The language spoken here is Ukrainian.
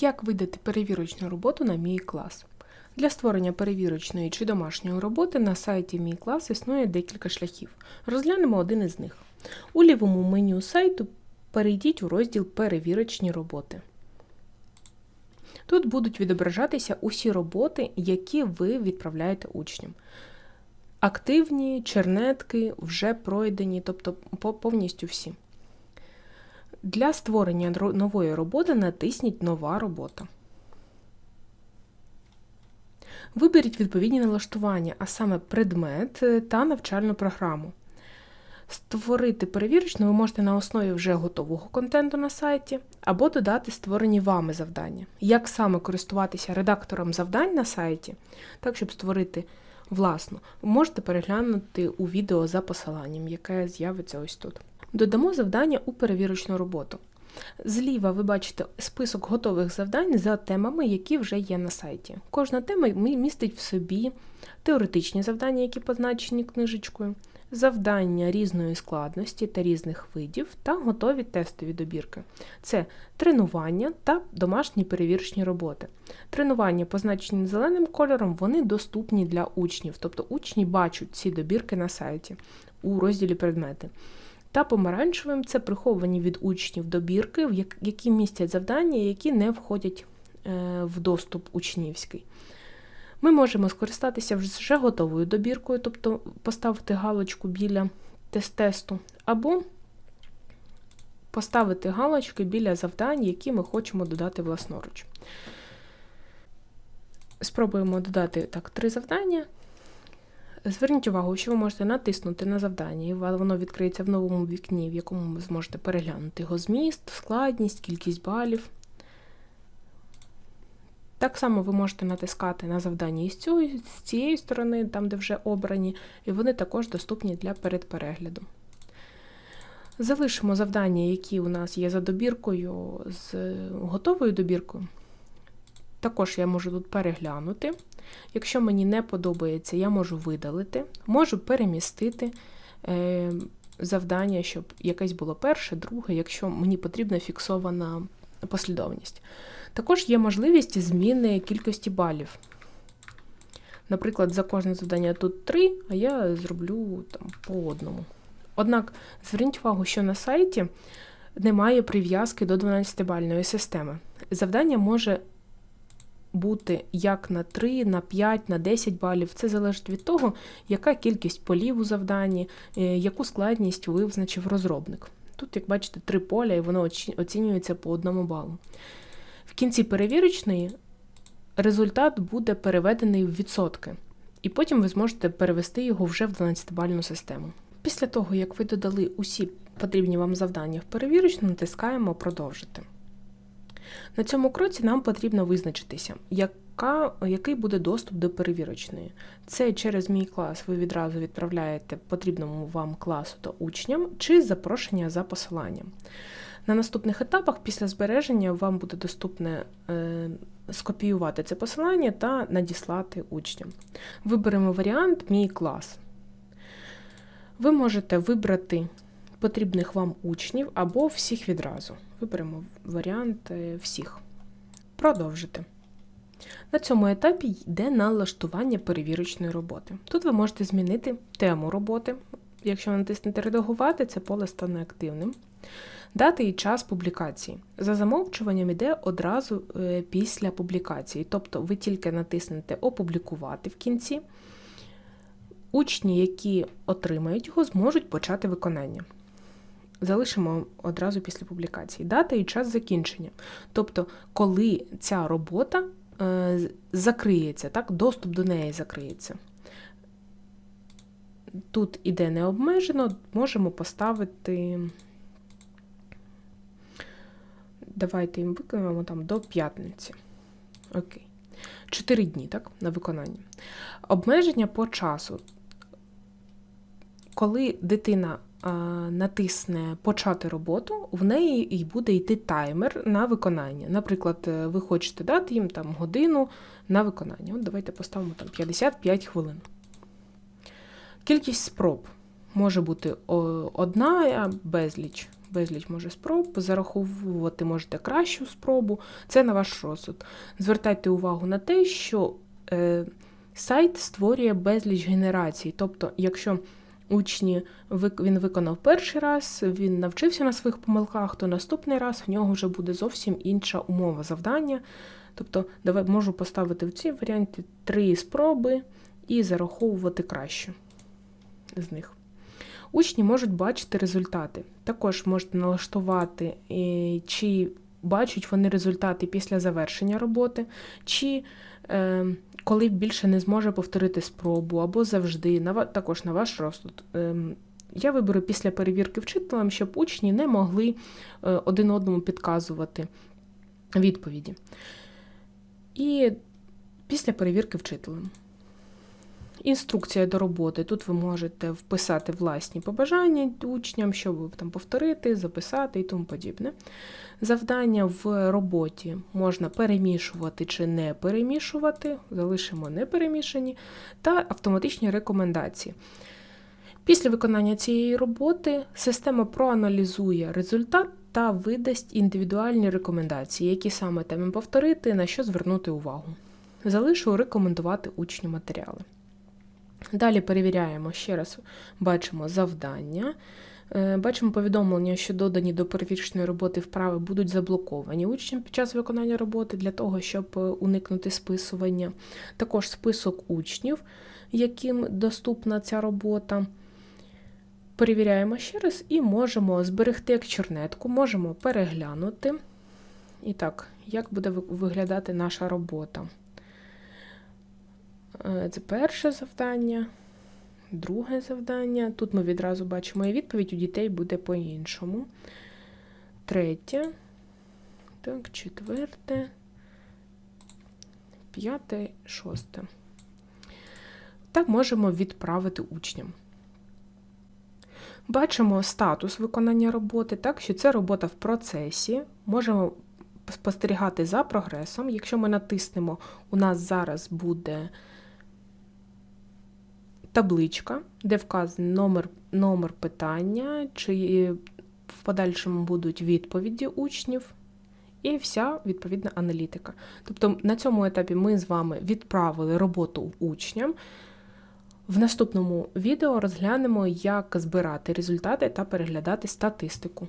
Як видати перевірочну роботу на мій клас? Для створення перевірочної чи домашньої роботи на сайті Мій клас існує декілька шляхів. Розглянемо один із них. У лівому меню сайту перейдіть у розділ Перевірочні роботи. Тут будуть відображатися усі роботи, які ви відправляєте учням. Активні, чернетки, вже пройдені, тобто повністю всі. Для створення нової роботи натисніть Нова робота. Виберіть відповідні налаштування, а саме предмет е, та навчальну програму. Створити перевірочну ви можете на основі вже готового контенту на сайті або додати створені вами завдання. Як саме користуватися редактором завдань на сайті, так щоб створити власну, ви можете переглянути у відео за посиланням, яке з'явиться ось тут. Додамо завдання у перевірочну роботу. Зліва ви бачите список готових завдань за темами, які вже є на сайті. Кожна тема містить в собі теоретичні завдання, які позначені книжечкою, завдання різної складності та різних видів, та готові тестові добірки. Це тренування та домашні перевірочні роботи. Тренування, позначені зеленим кольором, вони доступні для учнів, тобто учні бачать ці добірки на сайті у розділі предмети. Та помаранчевим це приховані від учнів добірки, в які містять завдання, які не входять е, в доступ учнівський. Ми можемо скористатися вже готовою добіркою, тобто поставити галочку біля тест-тесту, або поставити галочки біля завдань, які ми хочемо додати власноруч. Спробуємо додати так три завдання. Зверніть увагу, що ви можете натиснути на завдання, і воно відкриється в новому вікні, в якому ви зможете переглянути його зміст, складність, кількість балів. Так само ви можете натискати на завдання із цієї, з цієї сторони, там де вже обрані, і вони також доступні для передперегляду. Залишимо завдання, які у нас є за добіркою з готовою добіркою. Також я можу тут переглянути. Якщо мені не подобається, я можу видалити, можу перемістити е, завдання, щоб якесь було перше, друге, якщо мені потрібна фіксована послідовність. Також є можливість зміни кількості балів. Наприклад, за кожне завдання тут 3, а я зроблю там, по одному. Однак зверніть увагу, що на сайті немає прив'язки до 12-бальної системи. Завдання може бути як на 3, на 5, на 10 балів. Це залежить від того, яка кількість полів у завданні, е, яку складність визначив розробник. Тут, як бачите, три поля, і воно оцінюється по одному балу. В кінці перевірочної результат буде переведений в відсотки, і потім ви зможете перевести його вже в 12-бальну систему. Після того, як ви додали усі потрібні вам завдання в перевірочну, натискаємо Продовжити. На цьому кроці нам потрібно визначитися, яка, який буде доступ до перевірочної. Це через мій клас ви відразу відправляєте потрібному вам класу та учням чи запрошення за посиланням. На наступних етапах після збереження вам буде доступне е, скопіювати це посилання та надіслати учням. Виберемо варіант Мій клас. Ви можете вибрати потрібних вам учнів або всіх відразу. Виберемо варіант е, всіх. Продовжити. На цьому етапі йде налаштування перевірочної роботи. Тут ви можете змінити тему роботи. Якщо натиснете Редагувати, це поле стане активним. Дати і час публікації. За замовчуванням йде одразу е, після публікації. Тобто ви тільки натиснете Опублікувати в кінці. Учні, які отримають його, зможуть почати виконання. Залишимо одразу після публікації. Дата і час закінчення. Тобто, коли ця робота е, закриється, так, доступ до неї закриється. Тут іде необмежено, можемо поставити. Давайте їм виконаємо там до п'ятниці. Окей. Чотири дні, так, на виконання. Обмеження по часу. Коли дитина натисне почати роботу, в неї і буде йти таймер на виконання. Наприклад, е, ви хочете дати їм там годину на виконання. От давайте поставимо там 55 хвилин. Кількість спроб може бути одна, а безліч безліч може спроб, зараховувати можете кращу спробу. Це на ваш розсуд. Звертайте увагу на те, що е, сайт створює безліч генерацій. Тобто, якщо учні він виконав перший раз, він навчився на своїх помилках, то наступний раз в нього вже буде зовсім інша умова завдання. Тобто, давай можу поставити в цій варіанті три спроби і зараховувати краще з них. Учні можуть бачити результати. Також можете налаштувати, е, чи бачать вони результати після завершення роботи, чи е, коли більше не зможе повторити спробу, або завжди, на, також на ваш розсуд. Ем, я виберу після перевірки вчителем, щоб учні не могли е, один одному підказувати відповіді. І після перевірки вчителем. Інструкція до роботи. Тут ви можете вписати власні побажання учням, щоб там повторити, записати і тому подібне. Завдання в роботі можна перемішувати чи не перемішувати, залишимо не перемішані, та автоматичні рекомендації. Після виконання цієї роботи система проаналізує результат та видасть індивідуальні рекомендації, які саме теми повторити, на що звернути увагу. Залишу рекомендувати учню матеріали. Далі перевіряємо ще раз, бачимо завдання. Е, Бачимо повідомлення, що додані до перевірочної роботи вправи будуть заблоковані учням під час виконання роботи для того, щоб е, уникнути списування. Також список учнів, яким доступна ця робота. Перевіряємо ще раз і можемо зберегти як чернетку, можемо переглянути. І так, як буде виглядати наша робота? Е, Це перше завдання, друге завдання. Тут ми відразу бачимо і відповідь у дітей буде по-іншому. Третє, так, четверте, п'яте, шосте. Так можемо відправити учням. Бачимо статус виконання роботи, так, що це робота в процесі. Можемо спостерігати за прогресом. Якщо ми натиснемо, у нас зараз буде табличка, де вказаний номер, номер питання, чи в подальшому будуть відповіді учнів, і вся відповідна аналітика. Тобто на цьому етапі ми з вами відправили роботу учням. В наступному відео розглянемо, як збирати результати та переглядати статистику.